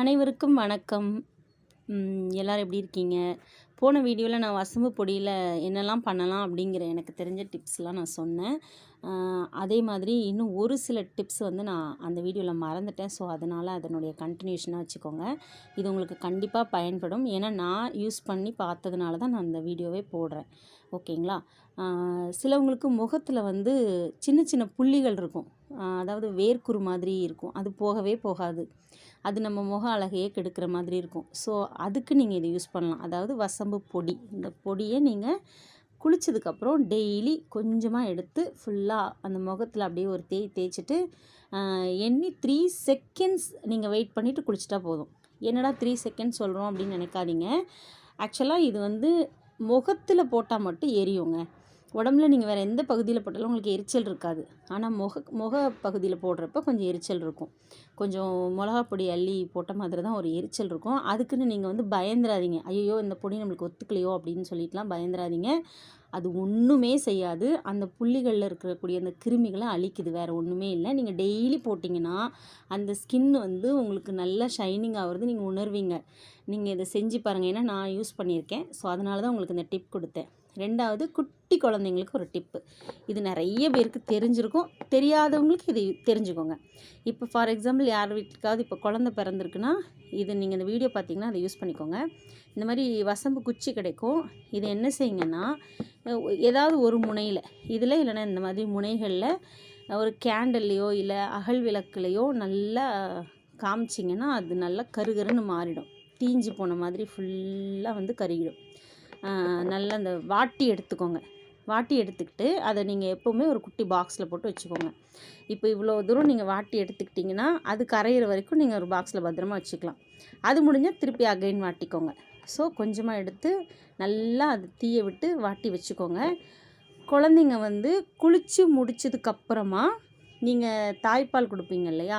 அனைவருக்கும் வணக்கம். எல்லோரும் எப்படி இருக்கீங்க? போன வீடியோவில் நான் வசம்பு பொடியில் என்னெல்லாம் பண்ணலாம் அப்படிங்கிற எனக்கு தெரிஞ்ச டிப்ஸ்லாம் நான் சொன்னேன். அதே மாதிரி இன்னும் ஒரு சில டிப்ஸ் வந்து நான் அந்த வீடியோவில் மறந்துட்டேன். ஸோ அதனால் அதனுடைய கண்டினியூஷனாக வச்சுக்கோங்க. இது உங்களுக்கு கண்டிப்பாக பயன்படும். ஏன்னா நான் யூஸ் பண்ணி பார்த்ததுனால தான் நான் அந்த வீடியோவே போடுறேன். ஓகேங்களா? சிலவங்களுக்கு முகத்தில் வந்து சின்ன சின்ன புள்ளிகள் இருக்கும். அதாவது வேர்க்குரு மாதிரி இருக்கும். அது போகவே போகாது. அது நம்ம முக அழகையே கெடுக்கிற மாதிரி இருக்கும். ஸோ அதுக்கு நீங்கள் இதை யூஸ் பண்ணலாம். அதாவது வசம்பு பொடி. இந்த பொடியை நீங்கள் குளித்ததுக்கப்புறம் டெய்லி கொஞ்சமாக எடுத்து ஃபுல்லாக அந்த முகத்தில் அப்படியே ஒரு தேய் தேய்ச்சிட்டு எண்ணி த்ரீ செகண்ட்ஸ் நீங்கள் வெயிட் பண்ணிவிட்டு குளிச்சிட்டா போதும். என்னடா த்ரீ செகண்ட்ஸ் சொல்கிறோம் அப்படின்னு நினைக்காதீங்க. ஆக்சுவலாக இது வந்து முகத்தில் போட்டால் மட்டும் எரியுங்க. உடம்புல நீங்கள் வேறு எந்த பகுதியில் போட்டாலும் உங்களுக்கு எரிச்சல் இருக்காது. ஆனால் முக முக பகுதியில் போடுறப்ப கொஞ்சம் எரிச்சல் இருக்கும். கொஞ்சம் மிளகா பொடி அள்ளி போட்ட மாதிரி தான் ஒரு எரிச்சல் இருக்கும். அதுக்குன்னு நீங்கள் வந்து பயந்துராதீங்க ஐயோ இந்த பொடி நம்மளுக்கு ஒத்துக்கலையோ அப்படின்னு சொல்லிட்டுலாம் பயந்துராதீங்க அது ஒன்றுமே செய்யாது. அந்த புள்ளிகளில் இருக்கக்கூடிய அந்த கிருமிகளை அழிக்குது. வேறு ஒன்றுமே இல்லை. நீங்கள் டெய்லி போட்டிங்கன்னா அந்த ஸ்கின் வந்து உங்களுக்கு நல்லா ஷைனிங் ஆகிறது நீங்கள் உணர்வீங்க. நீங்கள் இதை செஞ்சு பாருங்கள் ஏன்னா நான் யூஸ் பண்ணியிருக்கேன். ஸோ அதனால தான் உங்களுக்கு இந்த டிப் கொடுத்தேன். ரெண்டாவது குட்டி குழந்தைங்களுக்கு ஒரு டிப்பு இது நிறைய பேருக்கு தெரிஞ்சிருக்கும். தெரியாதவங்களுக்கு இது தெரிஞ்சுக்கோங்க. இப்போ ஃபார் எக்ஸாம்பிள் யார் வீட்டுக்காவது இப்போ குழந்த பிறந்திருக்குன்னா இது நீங்கள் இந்த வீடியோ பார்த்தீங்கன்னா அதை யூஸ் பண்ணிக்கோங்க. இந்த மாதிரி வசம்பு குச்சி கிடைக்கும். இது என்ன செய்யுங்கன்னா ஏதாவது ஒரு முனையில் இதில் இல்லைன்னா இந்த மாதிரி முனைகளில் ஒரு கேண்டல்லையோ இல்லை அகல் விளக்குலையோ நல்லா காமிச்சிங்கன்னா அது நல்லா கருகருன்னு மாறிடும். தீஞ்சு போன மாதிரி ஃபுல்லாக வந்து கருகிடும். நல்லா அந்த வாட்டி எடுத்துக்கோங்க. வாட்டி எடுத்துக்கிட்டு அதை நீங்கள் எப்போவுமே ஒரு குட்டி பாக்ஸில் போட்டு வச்சுக்கோங்க. இப்போ இவ்வளோ தூரம் நீங்கள் வாட்டி எடுத்துக்கிட்டிங்கன்னா அது கரையிற வரைக்கும் நீங்கள் ஒரு பாக்ஸில் பத்திரமா வச்சுக்கலாம். அது முடிஞ்சால் திருப்பி அகைன் வாட்டிக்கோங்க. ஸோ கொஞ்சமாக எடுத்து நல்லா அது தீய விட்டு வாட்டி வச்சுக்கோங்க. குழந்தைங்க வந்து குளித்து முடிச்சதுக்கப்புறமா நீங்கள் தாய்ப்பால் கொடுப்பீங்க இல்லையா?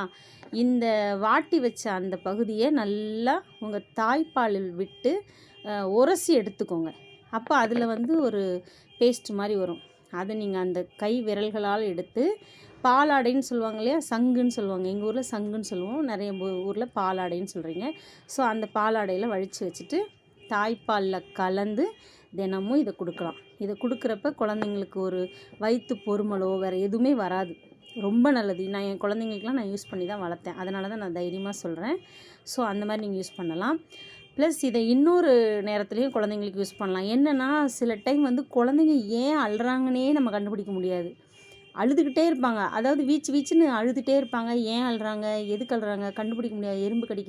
இந்த வாட்டி வச்ச அந்த பகுதியை நல்லா உங்கள் தாய்ப்பாலில் விட்டு உரசி எடுத்துக்கோங்க. அப்போ அதில் வந்து ஒரு பேஸ்ட் மாதிரி வரும். அதை நீங்கள் அந்த கை விரல்களால் எடுத்து பாலாடைன்னு சொல்லுவாங்க இல்லையா? சங்குன்னு சொல்லுவாங்க. எங்கள் ஊரில் சங்குன்னு சொல்லுவோம். நிறைய ஊரில் பாலாடைன்னு சொல்கிறீங்க ஸோ அந்த பாலாடையில் வழித்து வச்சுட்டு தாய்ப்பாலில் கலந்து தினமும் இதை கொடுக்கலாம். இதை கொடுக்குறப்ப குழந்தைங்களுக்கு ஒரு வயிற்று பொறுமலோ வேறு எதுவுமே வராது. ரொம்ப நல்லது. நான் என் குழந்தைங்களுக்குலாம் நான் யூஸ் பண்ணி தான் வளர்த்தேன். அதனால தான் நான் தைரியமாக சொல்கிறேன் ஸோ அந்த மாதிரி நீங்கள் யூஸ் பண்ணலாம். ப்ளஸ் இதை இன்னொரு நேரத்துலையும் குழந்தைங்களுக்கு யூஸ் பண்ணலாம். என்னென்னா சில டைம் வந்து குழந்தைங்க ஏன் அழுறாங்கன்னே நம்ம கண்டுபிடிக்க முடியாது. அழுதுகிட்டே இருப்பாங்க. அதாவது வீச்சு வீச்சுன்னு அழுதுகிட்டே இருப்பாங்க. ஏன் அழுறாங்க? எதுக்கு அழுறாங்க? கண்டுபிடிக்க முடியாது. எறும்பு கடிக்குதா?